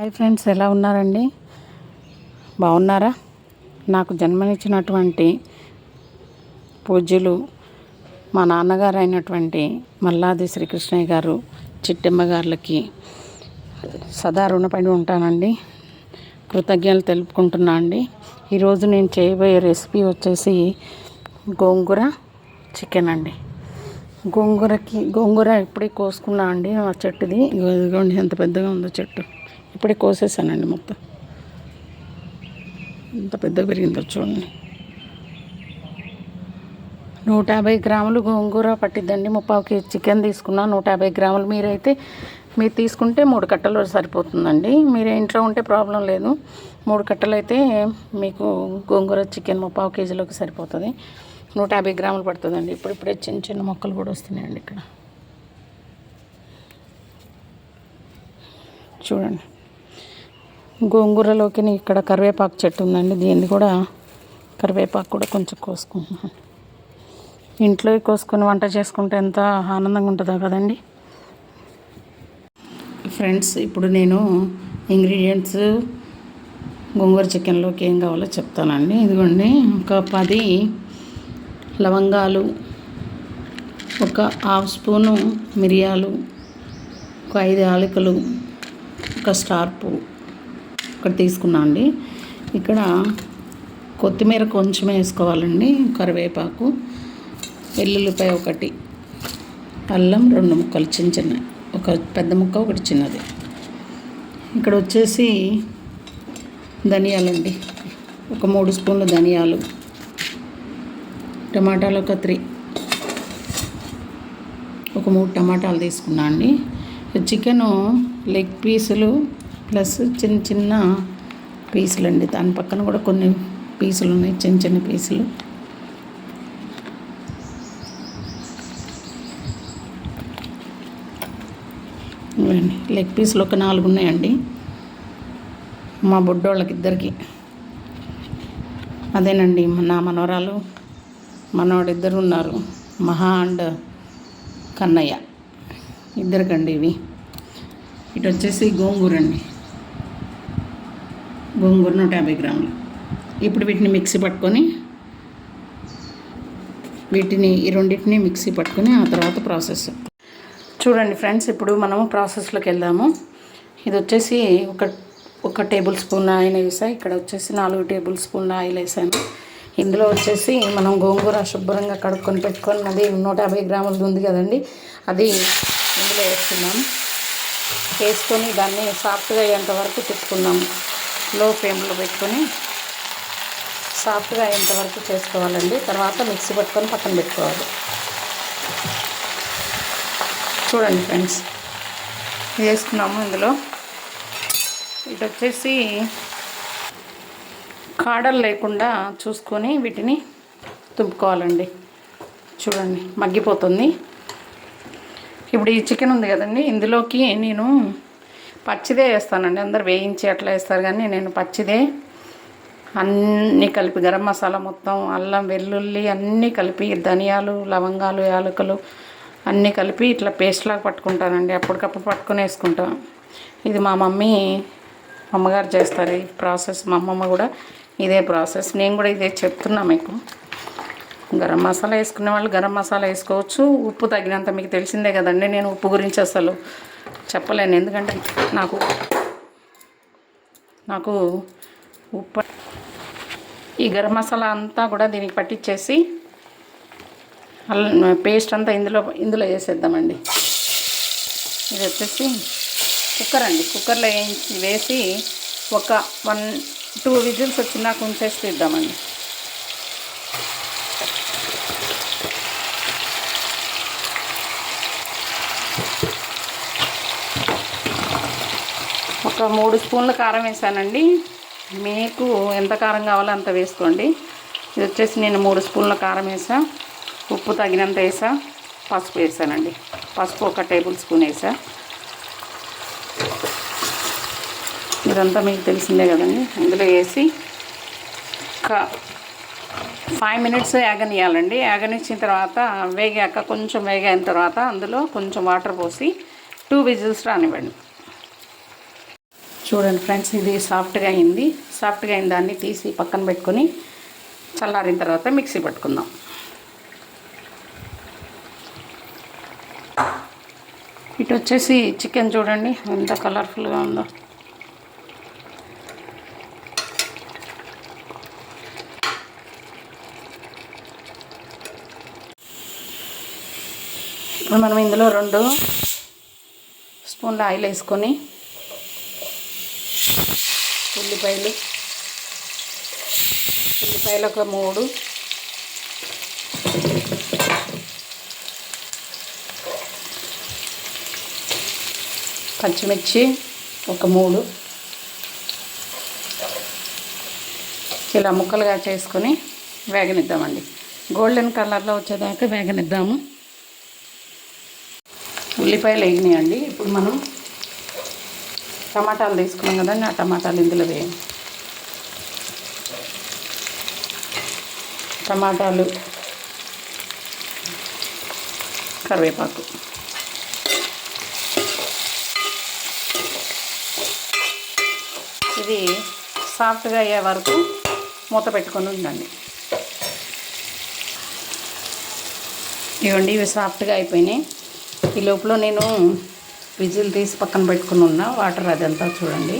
Hi friends ఎలా ఉన్నారండి? బాగున్నారా? నాకు జన్మనిచ్చినటువంటి పూజ్యులు మా నాన్నగారు అయినటువంటి మల్లాది శ్రీకృష్ణయ్య గారు చిట్టెమ్మ గారులకి సదా రుణపడి ఉంటానండి. కృతజ్ఞతలు తెలుపుకుంటున్నా అండి. ఈరోజు నేను చేయబోయే రెసిపీ వచ్చేసి గోంగూర చికెన్ అండి. గోంగూరకి గోంగూర ఇప్పుడే కోసుకున్నా అండి ఆ చెట్టుది. ఎంత పెద్దగా ఉందో చెట్టు. ఇప్పుడే కోసేసానండి మొత్తం. ఎంత పెద్దగా పెరిగిందో చూడండి. నూట యాభై గ్రాములు గోంగూర పట్టిద్దండి. ముప్పావు కేజీ చికెన్ తీసుకున్నా నూట యాభై గ్రాములు. మీరైతే మీరు తీసుకుంటే మూడు కట్టలు సరిపోతుందండి. మీరు ఇంట్లో ఉంటే ప్రాబ్లం లేదు. మూడు కట్టలు అయితే మీకు గోంగూర చికెన్ ముప్పావు కేజీలోకి సరిపోతుంది. నూట యాభై గ్రాములు పడుతుందండి. ఇప్పుడు ఇప్పుడే చిన్న చిన్న మొక్కలు కూడా వస్తున్నాయండి ఇక్కడ. చూడండి. గోంగూరలోకి ఇక్కడ కరివేపాకు చెట్టు ఉందండి. దీన్ని కూడా కరివేపాకు కూడా కొంచెం కోసుకుంటున్నాను. ఇంట్లో కోసుకొని వంట చేసుకుంటే ఎంత ఆనందంగా ఉంటుందో కదండి. ఫ్రెండ్స్ ఇప్పుడు నేను ఇంగ్రీడియంట్స్ గోంగూర చికెన్లోకి ఏం కావాలో చెప్తానండి. ఇదిగోండి ఒక పది లవంగాలు ఒక హాఫ్ స్పూను మిరియాలు ఒక ఐదు యాలకులు ఒక స్టార్ పువ్వు. ఒకటి తీసుకున్నా అండి. ఇక్కడ కొత్తిమీర కొంచెం వేసుకోవాలండి కరివేపాకు వెల్లుల్లిపాయ ఒకటి అల్లం రెండు ముక్కలు చిన్న చిన్న ఒక పెద్ద ముక్క ఒకటి చిన్నది. ఇక్కడ వచ్చేసి ధనియాలండి ఒక మూడు స్పూన్లు ధనియాలు టమాటాలు ఒక త్రీ ఒక మూడు టమాటాలు తీసుకున్నా అండి. చికెను లెగ్ పీసులు ప్లస్ చిన్న చిన్న పీసులు అండి దాని పక్కన కూడా కొన్ని పీసులు ఉన్నాయి చిన్న చిన్న పీసులు. ఇవ్వండి. లెగ్ పీసులు ఒక నాలుగు ఉన్నాయండి. మా బుడ్డోళ్ళకి ఇద్దరికి అదేనండి నా మనవరాలు మనవాడిద్దరు ఉన్నారు. మహా అండ్ కన్నయ్య. ఇద్దరికండి ఇవి. ఇటు వచ్చేసి గోంగూర అండి గోంగూర నూట యాభై గ్రాములు. ఇప్పుడు వీటిని మిక్సీ పట్టుకొని వీటిని ఈ రెండింటిని మిక్సీ పట్టుకొని ఆ తర్వాత ప్రాసెస్. చూడండి ఫ్రెండ్స్ ఇప్పుడు మనము ప్రాసెస్లోకి వెళ్దాము. ఇది వచ్చేసి ఒక ఒక టేబుల్ స్పూన్ ఆయిల్ వేసా. ఇక్కడ వచ్చేసి నాలుగు టేబుల్ స్పూన్ ఆయిల్ వేసాను. ఇందులో వచ్చేసి మనం గోంగూర శుభ్రంగా కడుక్కొని పెట్టుకొని అది నూట యాభై గ్రాములది ఉంది కదండి అది ఇందులో వేస్తున్నాం. వేసుకొని దాన్ని సాఫ్ట్గా అయ్యేంత వరకు తిప్పుకున్నాము లో ఫ్లేమ్లో పెట్టుకొని సాఫ్ట్గా అయ్యేంతవరకు చేసుకోవాలండి. తర్వాత మిక్సీ పట్టుకొని పక్కన పెట్టుకోవాలి. చూడండి ఫ్రెండ్స్ వేసుకున్నాము ఇందులో. ఇటు వచ్చేసి కాడలు లేకుండా చూసుకొని వీటిని తుంపుకోవాలండి చూడండి మగ్గిపోతుంది. ఇప్పుడు ఈ చికెన్ ఉంది కదండి ఇందులోకి నేను పచ్చిదే వేస్తానండి. అందరు వేయించి అట్లా వేస్తారు కానీ నేను పచ్చిదే. అన్నీ కలిపి గరం మసాలా మొత్తం అల్లం వెల్లుల్లి అన్నీ కలిపి ధనియాలు లవంగాలు యాలకులు అన్నీ కలిపి ఇట్లా పేస్ట్లాగా పట్టుకుంటానండి. అప్పటికప్పుడు పట్టుకొని వేసుకుంటాం. ఇది మా మమ్మీ అమ్మగారు చేస్తారు ఈ ప్రాసెస్. మా అమ్మమ్మ కూడా ఇదే ప్రాసెస్. నేను కూడా ఇదే చెప్తున్నా మీకు. గరం మసాలా వేసుకునే వాళ్ళు గరం మసాలా వేసుకోవచ్చు. ఉప్పు తగినంత మీకు తెలిసిందే కదండి నేను ఉప్పు గురించి అసలు చెప్పలేను. ఎందుకంటే నాకు నాకు ఉప్పు ఈ గరం మసాలా అంతా కూడా దీనికి పట్టించేసి పేస్ట్ అంతా ఇందులో ఇందులో వేసేద్దామండి. ఇది వచ్చేసి కుక్కర్ అండి. కుక్కర్లో వేయించి వేసి ఒక వన్ టూ విజిల్స్ వచ్చినాక ఉంచేసి తీద్దామండి. ఒక మూడు స్పూన్ల కారం వేసానండి. మీకు ఎంత కారం కావాలో అంత వేసుకోండి. ఇది వచ్చేసి నేను మూడు స్పూన్ల కారం వేసా. ఉప్పు తగినంత వేసా. పసుపు వేసానండి. పసుపు ఒక టేబుల్ స్పూన్ వేసా. ఇదంతా మీకు తెలిసిందే కదండి. ఇందులో వేసి ఒక ఫైవ్ మినిట్స్ యాగనియాలండి యాగనిచ్చిన తర్వాత వేగాక కొంచెం వేగిన తర్వాత అందులో కొంచెం వాటర్ పోసి టూ విజిల్స్ రానివ్వండి. చూడండి ఫ్రెండ్స్ ఇది సాఫ్ట్గా అయింది. సాఫ్ట్గా అయిన దాన్ని తీసి పక్కన పెట్టుకొని చల్లారిన తర్వాత మిక్సీ పట్టుకుందాం. ఇటు వచ్చేసి చికెన్ చూడండి ఎంత కలర్ఫుల్గా ఉందో. ఇప్పుడు మనం ఇందులో రెండు స్పూన్ల ఆయిల్ వేసుకొని ఉల్లిపాయలు. ఉల్లిపాయలు ఒక మూడు. పచ్చిమిర్చి ఒక మూడు. ఇలా ముక్కలుగా చేసుకొని వేగనిద్దామండి. గోల్డెన్ కలర్లో వచ్చేదాకా వేగనిద్దాము. ఉల్లిపాయలు వేగినాయండి. ఇప్పుడు మనం టమాటాలు తీసుకున్నాం కదండి ఆ టమాటాలు ఇందులో వేయం. టమాటాలు కరివేపాకు. ఇది సాఫ్ట్గా అయ్యే వరకు మూత పెట్టుకొని ఉండండి. ఇవ్వండి ఇవి సాఫ్ట్గా అయిపోయినాయి. ఈ లోపల నేను విజిల్ తీసి పక్కన పెట్టుకుని ఉన్న వాటర్ అదంతా చూడండి.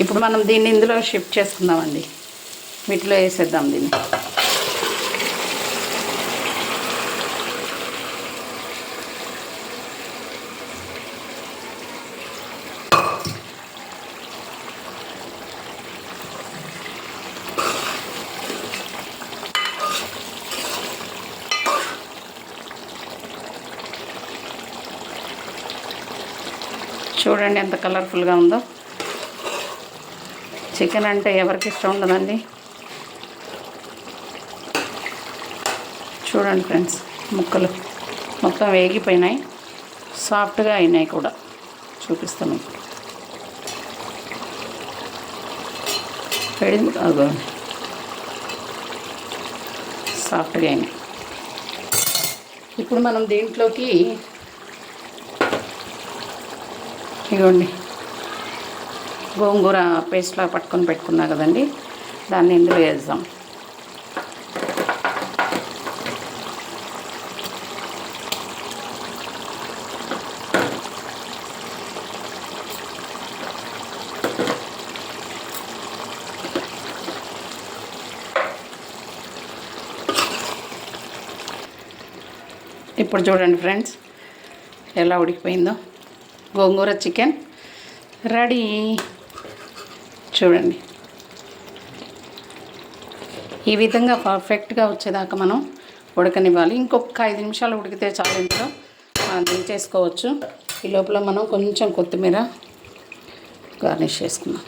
ఇప్పుడు మనం దీన్ని ఇందులో షిఫ్ట్ చేసుకుందామండి. వీటిలో వేసేద్దాం దీన్ని. చూడండి ఎంత కలర్ఫుల్గా ఉందో. చికెన్ అంటే ఎవరికి ఇష్టం ఉండదండి. చూడండి ఫ్రెండ్స్ ముక్కలు మొత్తం వేగిపోయినాయి. సాఫ్ట్గా అయినాయి కూడా. చూపిస్తాను. మీకు కాదు. సాఫ్ట్గా అయినాయి. ఇప్పుడు మనం దీంట్లోకి ఇదిగోండి గోంగూర పేస్ట్లా పట్టుకొని పెట్టుకున్నా కదండి. దాన్ని ఇందులో వేద్దాం. ఇప్పుడు చూడండి ఫ్రెండ్స్ ఎలా ఉడికిపోయిందో. గోంగూర చికెన్ రెడీ. చూడండి. ఈ విధంగా పర్ఫెక్ట్గా వచ్చేదాకా మనం ఉడకనివ్వాలి. ఇంకొక ఐదు నిమిషాలు ఉడికితే చాలు ఇంట్లో చేసుకోవచ్చు దించేసుకోవచ్చు. ఈ లోపల మనం కొంచెం కొత్తిమీర గార్నిష్ చేసుకున్నాం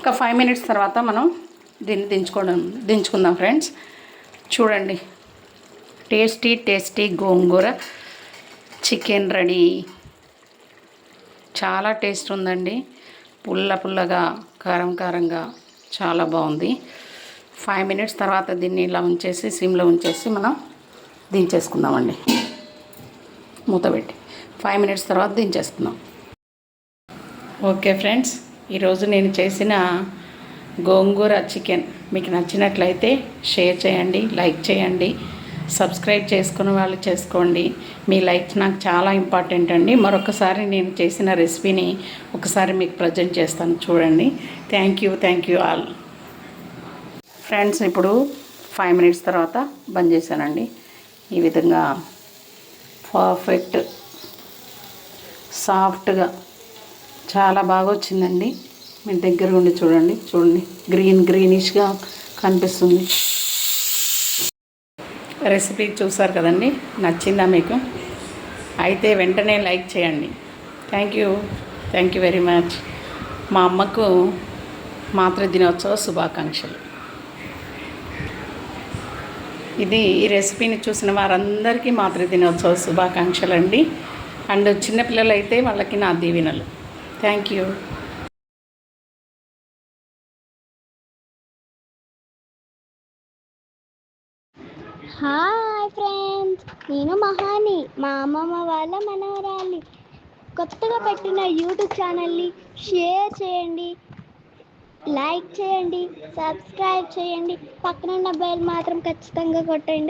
ఒక ఫైవ్ మినిట్స్ తర్వాత మనం దీన్ని దించుకోవడం దించుకుందాం ఫ్రెండ్స్. చూడండి. Tasty tasty gongura chicken ready. చాలా టేస్ట్ ఉందండి. పుల్ల పుల్లగా కారం కారంగా చాలా బాగుంది. ఫైవ్ మినిట్స్ తర్వాత దీన్ని ఇలా ఉంచేసి సిమ్లో ఉంచేసి మనం దించేసుకుందామండి. మూత పెట్టి. ఫైవ్ మినిట్స్ తర్వాత దించేసుకుందాం. ఓకే ఫ్రెండ్స్ ఈరోజు నేను చేసిన గోంగూర చికెన్. మీకు నచ్చినట్లయితే షేర్ చేయండి లైక్ చేయండి సబ్స్క్రైబ్ చేసుకున్న వాళ్ళు చేసుకోండి. మీ లైక్ నాకు చాలా ఇంపార్టెంట్ అండి. మరొకసారి నేను చేసిన రెసిపీని ఒకసారి మీకు ప్రజెంట్ చేస్తాను చూడండి. Thank you thank you all. Friends ఇప్పుడు ఫైవ్ మినిట్స్ తర్వాత బంద్ చేశానండి. ఈ విధంగా పర్ఫెక్ట్ సాఫ్ట్గా చాలా బాగా వచ్చిందండి. మీరు దగ్గర ఉండి చూడండి. చూడండి. గ్రీన్ గ్రీనిష్గా కనిపిస్తుంది. రెసిపీ చూసారు కదండి? నచ్చిందా మీకు? అయితే వెంటనే లైక్ చేయండి. Thank you thank you very much మా అమ్మకు మాతృ దినోత్సవ శుభాకాంక్షలు. ఇది ఈ రెసిపీని చూసిన వారందరికీ మాతృ దినోత్సవ శుభాకాంక్షలు అండి అండ్ చిన్నపిల్లలు అయితే వాళ్ళకి నా దీవెనలు. థ్యాంక్ యూ హాయ్ ఫ్రెండ్స్ నేను మహాని మా అమ్మమ్మ వాళ్ళ మనవరాలి. కొత్తగా పెట్టిన యూట్యూబ్ ఛానల్ని షేర్ చేయండి లైక్ చేయండి సబ్స్క్రైబ్ చేయండి. పక్కనున్న బెల్ మాత్రం ఖచ్చితంగా కొట్టండి.